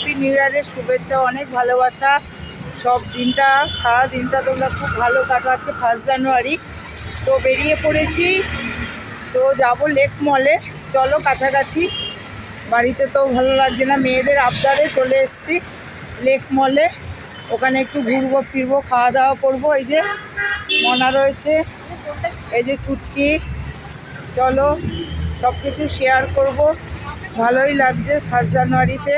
Happy new ইয়ারের শুভেচ্ছা, অনেক ভালোবাসা। সব দিনটা, সারা দিনটা তোমরা খুব ভালো কাটো আজকে ফার্স্ট জানুয়ারি তো বেরিয়ে পড়েছি, তো যাব লেক মলে চলো কাছাকাছি। বাড়িতে তো ভালো লাগছে না, মেয়েদের আবদারে চলে এসেছি লেক মলে ওখানে একটু ঘুরবো, ফিরবো খাওয়া দাওয়া করব। এই যে মনা রয়েছে, এই যে ছুটকি। চলো সব কিছু শেয়ার করব। ভালোই লাগছে ফার্স্ট জানুয়ারিতে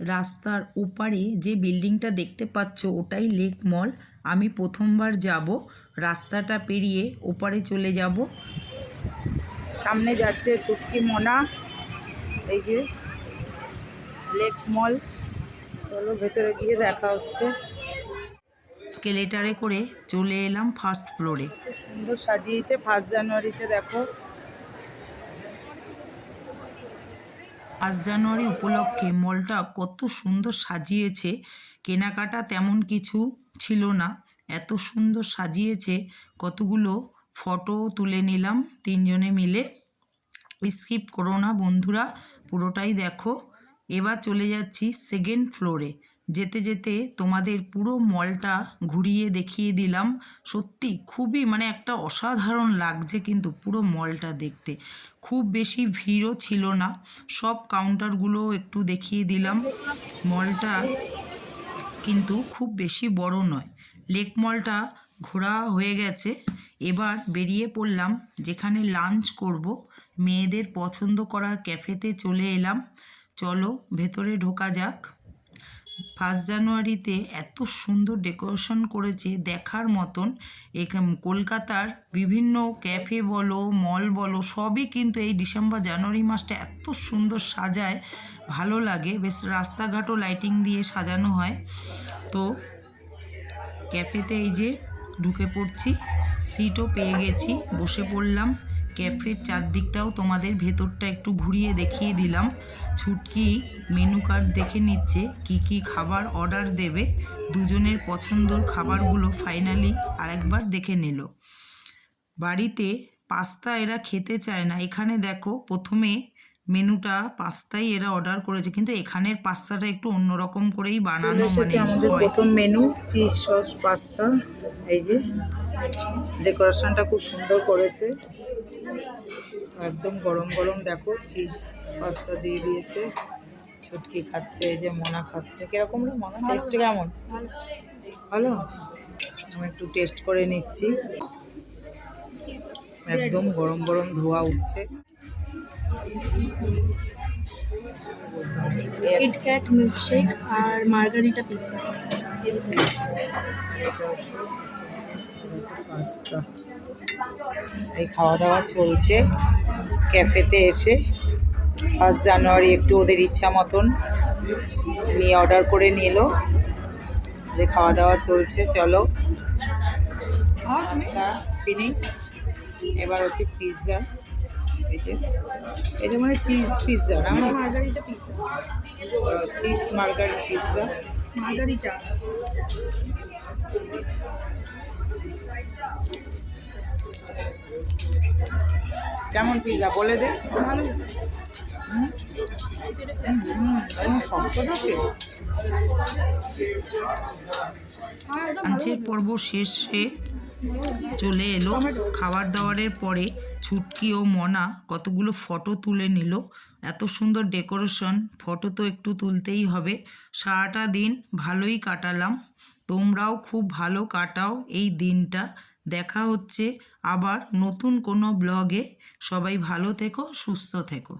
রাস্তার ওপারে যে বিল্ডিংটা দেখতে পাচ্ছ, ওটাই লেক মল। আমি প্রথমবার যাব, রাস্তাটা পেরিয়ে ওপারে চলে যাব। সামনে যাচ্ছে ছুটকি মোনা, এই যে লেক মল। চলো ভেতরে গিয়ে দেখা হচ্ছে। স্কেলেটারে করে চলে এলাম ফার্স্ট ফ্লোরে। সুন্দর সাজিয়েছে, ফার্স্ট জানুয়ারিতে দেখো। ফার্স্ট জানুয়ারি উপলক্ষে মলটা কত সুন্দর সাজিয়েছে। কেনাকাটা তেমন কিছু ছিল না। এত সুন্দর সাজিয়েছে, কতগুলো ফটো তুলে নিলাম তিনজনে মিলে। স্কিপ করো না বন্ধুরা, পুরোটাই দেখো। এবার চলে যাচ্ছি সেকেন্ড ফ্লোরে যেতে যেতে তোমাদের পুরো মলটা ঘুরিয়ে দেখিয়ে দিলাম। সত্যি খুবই মানে একটা অসাধারণ লাগছে কিন্তু পুরো মলটা দেখতে। খুব বেশি ভিড়ও ছিল না। সব কাউন্টারগুলো একটু দেখিয়ে দিলাম। মলটা কিন্তু খুব বেশি বড় নয়। লেক মলটা ঘোরা হয়ে গেছে। এবার বেরিয়ে পড়লাম, যেখানে লাঞ্চ করব। মেয়েদের পছন্দ করা ক্যাফেতে চলে এলাম। চলো ভেতরে ঢোকা যাক। ফার্স্ট জানুয়ারিতে এত সুন্দর ডেকোরেশন করেছে দেখার মতন। কলকাতার বিভিন্ন ক্যাফে বলো, মল বলো, সবই কিন্তু এই ডিসেম্বর, জানুয়ারি মাসটা এত সুন্দর সাজায়। ভালো লাগে, বেশ রাস্তাঘাটও লাইটিং দিয়ে সাজানো হয়। তো ক্যাফেতে এই যে ঢুকে পড়ছি, সিটও পেয়ে গেছি, বসে পড়লাম। ক্যাফের চারদিকটাও তোমাদের ভেতরটা একটু ঘুরিয়ে দেখিয়ে দিলাম। ছুটকি মেনু কার্ড দেখে নিচ্ছে কি কি খাবার অর্ডার দেবে দুজনের পছন্দর খাবারগুলো ফাইনালি আরেকবার দেখে নিল। বাড়িতে পাস্তা এরা খেতে চায় না। এখানে দেখো প্রথমে মেনুটা পাস্তাই এরা অর্ডার করেছে কিন্তু এখানের পাস্তাটা একটু অন্যরকম করেই বানানো মানে আমাদের প্রথম মেনু চিজ সস পাস্তা এই যে। ডেকোরেশনটা খুব সুন্দর করেছে। একদম গরম গরম দেখো চিজ পাস্তা দিয়ে দিয়েছে। ছুটকি খাচ্ছে এই যে মোনা খাচ্ছে। কীরকম রে মোনা? টেস্ট কেমন? ভালো? আমি একটু টেস্ট করে নিচ্ছি। একদম গরম গরম ধোয়া উঠছে। কিটক্যাট মিল্কশেক আর মার্গারিটা পিৎজা পাস্তা এই খাওয়া দাওয়া চলছে। ক্যাফেতে এসে ফার্স্ট জানুয়ারি একটু ওদের ইচ্ছা মতন নিয়ে অর্ডার করে নিল। যে খাওয়া দাওয়া চলছে চলো। Pasta finish. এবার হচ্ছে পিৎজা। এই যে এটা মানে চিজ পিৎজা না মার্গারিটা পিৎজা। চিজ মার্গার পিৎজা মার্গারিটা কেমন পিৎজা বলে দে। লাঞ্চের পর্ব শেষে চলে এলো। খাবার দাবারের পরে ছুটকি ও মনা কতগুলো ফটো তুলে নিল। এত সুন্দর ডেকোরেশন, ফটো তো একটু তুলতেই হবে। সারাটা দিন ভালোই কাটালাম। তোমরাও খুব ভালো কাটাও এই দিনটা। দেখা হচ্ছে আবার নতুন কোনো ব্লগে সবাই ভালো থেকো সুস্থ থেকো।